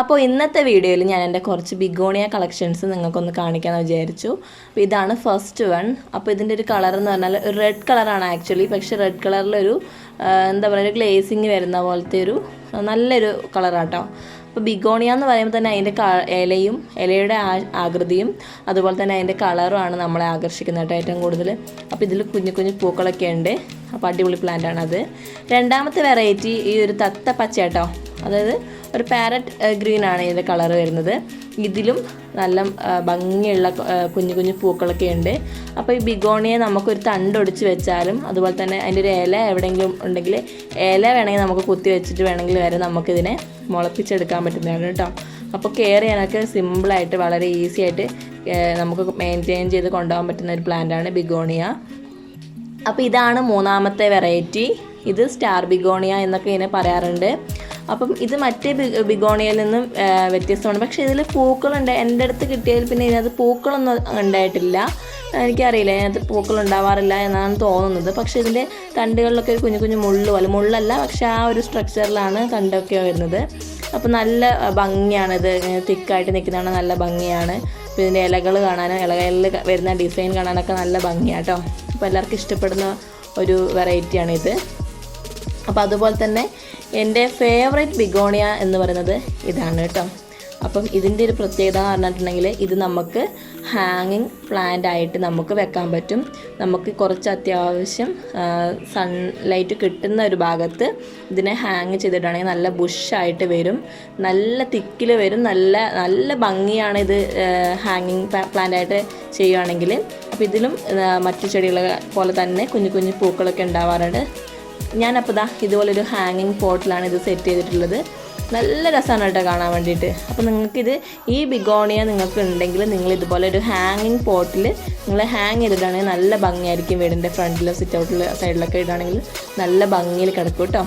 അപ്പോൾ ഇന്നത്തെ വീഡിയോയിൽ ഞാൻ എന്റെ കുറച്ച് ബിഗോണിയ കളക്ഷൻസ് നിങ്ങൾക്കൊന്ന് കാണിക്കാമെന്ന് വിചാരിച്ചു. അപ്പോൾ ഇതാണ് ഫസ്റ്റ് വൺ അപ്പോൾ ഇതിന്റെ ഒരു കളർ എന്ന് പറഞ്ഞാൽ റെഡ് കളറാണ് ആക്ച്വലി പക്ഷേ റെഡ് കളറിലൊരു എന്താ പറയുക ഒരു ഗ്ലേസിങ് വരുന്ന പോലത്തെ ഒരു നല്ലൊരു കളറാട്ടോ അപ്പോൾ ബിഗോണിയ എന്ന് പറയുമ്പോൾ തന്നെ അതിന്റെ ഇലയും ഇലയുടെ ആകൃതിയും അതുപോലെ തന്നെ അതിന്റെ കളറുമാണ് നമ്മളെ ആകർഷിക്കുന്നത് ഏറ്റവും കൂടുതൽ. അപ്പോൾ ഇതിൽ കുഞ്ഞു കുഞ്ഞു പൂക്കളൊക്കെ ഉണ്ട്. അപ്പോൾ അടിപൊളി പ്ലാന്റ് ആണത്. രണ്ടാമത്തെ വെറൈറ്റി ഈ ഒരു തത്ത പച്ച കേട്ടോ. അതായത് ഒരു പാരറ്റ് ഗ്രീൻ ആണ് ഇതിന്റെ കളർ വരുന്നത്. ഇതിലും നല്ല ഭംഗിയുള്ള കുഞ്ഞു കുഞ്ഞു പൂക്കളൊക്കെ ഉണ്ട്. അപ്പോൾ ഈ ബിഗോണിയെ നമുക്കൊരു തണ്ടൊടിച്ച് വെച്ചാലും അതുപോലെ തന്നെ അതിന്റെ ഒരു ഇല എവിടെയെങ്കിലും ഉണ്ടെങ്കിൽ ഇല വേണമെങ്കിൽ നമുക്ക് കുത്തി വെച്ചിട്ട് വേണമെങ്കിൽ വരെ നമുക്കിതിനെ മുളപ്പിച്ചെടുക്കാൻ പറ്റുന്നതാണ് കേട്ടോ. അപ്പോൾ കെയർ ചെയ്യാനൊക്കെ സിമ്പിളായിട്ട് വളരെ ഈസി ആയിട്ട് നമുക്ക് മെയിന്റെയിൻ ചെയ്ത് കൊണ്ടുപോകാൻ പറ്റുന്ന ഒരു പ്ലാന്റാണ് ബിഗോണിയ. അപ്പോൾ ഇതാണ് മൂന്നാമത്തെ വെറൈറ്റി ഇത് സ്റ്റാർ ബിഗോണിയ എന്നൊക്കെ ഇതിനെ പറയാറുണ്ട്. അപ്പം ഇത് മറ്റേ ബി- ബിഗോണിയയിൽ നിന്നും വ്യത്യസ്തമാണ്. പക്ഷേ ഇതിൽ പൂക്കളുണ്ട്. എന്റെ അടുത്ത് കിട്ടിയതിൽ പിന്നെ ഇതിനകത്ത് പൂക്കളൊന്നും ഉണ്ടായിട്ടില്ല. എനിക്കറിയില്ല. ഇതിനകത്ത് പൂക്കൾ ഉണ്ടാവാറില്ല എന്നാണ് തോന്നുന്നത്. പക്ഷേ ഇതിന്റെ തണ്ടുകളിലൊക്കെ ഒരു കുഞ്ഞു കുഞ്ഞു മുള്ളു അല്ല മുള്ളല്ല പക്ഷേ ആ ഒരു സ്ട്രക്ചറിലാണ് തണ്ടൊക്കെ വരുന്നത്. അപ്പോൾ നല്ല ഭംഗിയാണിത് തിക്കായിട്ട് നിൽക്കുന്നതാണ് നല്ല ഭംഗിയാണ്. അപ്പോൾ ഇതിന്റെ ഇലകൾ കാണാനും ഇലകളിൽ വരുന്ന ഡിസൈൻ കാണാനൊക്കെ നല്ല ഭംഗിയാട്ടോ. അപ്പോൾ എല്ലാവർക്കും ഇഷ്ടപ്പെടുന്ന ഒരു വെറൈറ്റിയാണിത് അപ്പോൾ അതുപോലെ തന്നെ എന്റെ ഫേവറേറ്റ് ബിഗോണിയ എന്ന് പറയുന്നത് ഇതാണ് കേട്ടോ. അപ്പം ഇതിന്റെ ഒരു പ്രത്യേകത പറഞ്ഞിട്ടുണ്ടെങ്കിൽ ഇത് നമുക്ക് ഹാങ്ങിങ് പ്ലാന്റ് ആയിട്ട് നമുക്ക് വെക്കാൻ പറ്റും. നമുക്ക് കുറച്ച് അത്യാവശ്യം സൺലൈറ്റ് കിട്ടുന്ന ഒരു ഭാഗത്ത് ഇതിനെ ഹാങ് ചെയ്തിട്ടാണെങ്കിൽ നല്ല ബുഷായിട്ട് വരും. നല്ല തിക്കിൽ വരും. നല്ല നല്ല ഭംഗിയാണ് ഇത് ഹാങ്ങിങ് പ്ലാന്റ് ആയിട്ട് ചെയ്യുകയാണെങ്കിൽ അപ്പോൾ ഇതിലും മറ്റു ചെടികളെ പോലെ തന്നെ കുഞ്ഞു കുഞ്ഞു പൂക്കളൊക്കെ ഉണ്ടാവാറുണ്ട്. ഞാനപ്പോൾ ദാ ഇതുപോലൊരു ഹാങ്ങിങ് പോട്ടിലാണ് ഇത് സെറ്റ് ചെയ്തിട്ടുള്ളത്. നല്ല രസമാണ് കേട്ടോ കാണാൻ വേണ്ടിയിട്ട്. അപ്പോൾ നിങ്ങൾക്കിത് ഈ ബിഗോണിയ നിങ്ങൾക്ക് ഉണ്ടെങ്കിൽ നിങ്ങൾ ഇതുപോലെ ഒരു ഹാങ്ങിങ് പോട്ടിൽ നിങ്ങൾ ഹാങ് ചെയ്തിട്ടാണെങ്കിൽ നല്ല ഭംഗിയായിരിക്കും വീടിന്റെ ഫ്രണ്ടിലോ സിറ്റ് ഔട്ടിലോ സൈഡിലൊക്കെ ഇടുകയാണെങ്കിൽ നല്ല ഭംഗിയിൽ കിടക്കും കേട്ടോ.